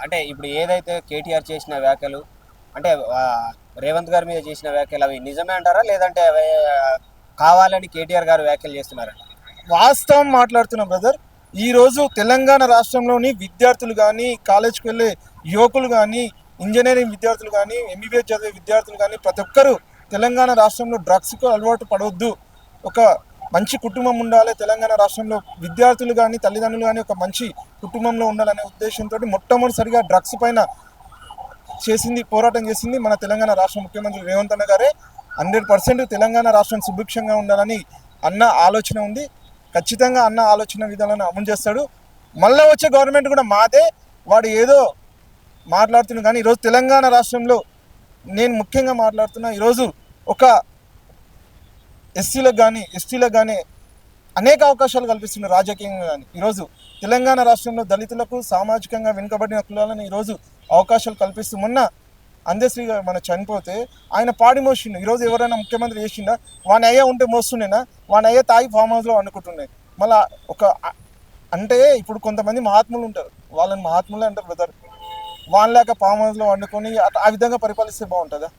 అంటే ఇప్పుడు ఏదైతే కేటీఆర్ చేసిన వ్యాఖ్యలు అంటే రేవంత్ గారి మీద చేసిన వ్యాఖ్యలు అవి నిజమే అంటారా? లేదంటే అవి కావాలని కేటీఆర్ గారు వ్యాఖ్యలు చేస్తున్నారంట వాస్తవం మాట్లాడుతున్నా బ్రదర్. ఈరోజు తెలంగాణ రాష్ట్రంలోని విద్యార్థులు కానీ కాలేజ్కి వెళ్ళే యువకులు కానీ ఇంజనీరింగ్ విద్యార్థులు కానీ ఎంబీబీఎస్ చదివే విద్యార్థులు కానీ ప్రతి ఒక్కరూ తెలంగాణ రాష్ట్రంలో డ్రగ్స్కు అలవాటు పడవద్దు. ఒక మంచి కుటుంబం ఉండాలి. తెలంగాణ రాష్ట్రంలో విద్యార్థులు కానీ తల్లిదండ్రులు కానీ ఒక మంచి కుటుంబంలో ఉండాలనే ఉద్దేశంతో మొట్టమొదటిసారిగా డ్రగ్స్ పైన చేసింది పోరాటం చేసింది మన తెలంగాణ రాష్ట్ర ముఖ్యమంత్రి రేవంత్ అన్న గారే. హండ్రెడ్ పర్సెంట్ తెలంగాణ రాష్ట్రం సుభిక్షంగా ఉండాలని అన్న ఆలోచన ఉంది. ఖచ్చితంగా అన్న ఆలోచన విధానాన్ని అమలు చేస్తాడు. మళ్ళీ వచ్చే గవర్నమెంట్ కూడా మాదే. వాడు ఏదో మాట్లాడుతున్నాడు కానీ ఈరోజు తెలంగాణ రాష్ట్రంలో నేను ముఖ్యంగా మాట్లాడుతున్నా ఈరోజు ఒక ఎస్సీలకు కానీ ఎస్టీలకు కానీ అనేక అవకాశాలు కల్పిస్తున్నారు రాజకీయంగా కానీ ఈరోజు తెలంగాణ రాష్ట్రంలో దళితులకు సామాజికంగా వెనుకబడిన కులాలను ఈరోజు అవకాశాలు కల్పిస్తూ మొన్న అందశ్రీ గారు మన చనిపోతే ఆయన పాడి మోసిండు. ఈరోజు ఎవరైనా ముఖ్యమంత్రి చేసిండా? వాని అయ్యే ఉంటే మోస్తుండేనా? వాని అయ్యే తాగి ఫామ్ హౌస్లో వండుకుంటుండే. మళ్ళా ఒక అంటే ఇప్పుడు కొంతమంది మహాత్ములు ఉంటారు. వాళ్ళని మహాత్ములే అంటారు బ్రదర్. వాళ్ళ లేక ఫామ్ హౌస్లో వండుకొని ఆ విధంగా పరిపాలిస్తే బాగుంటుందా?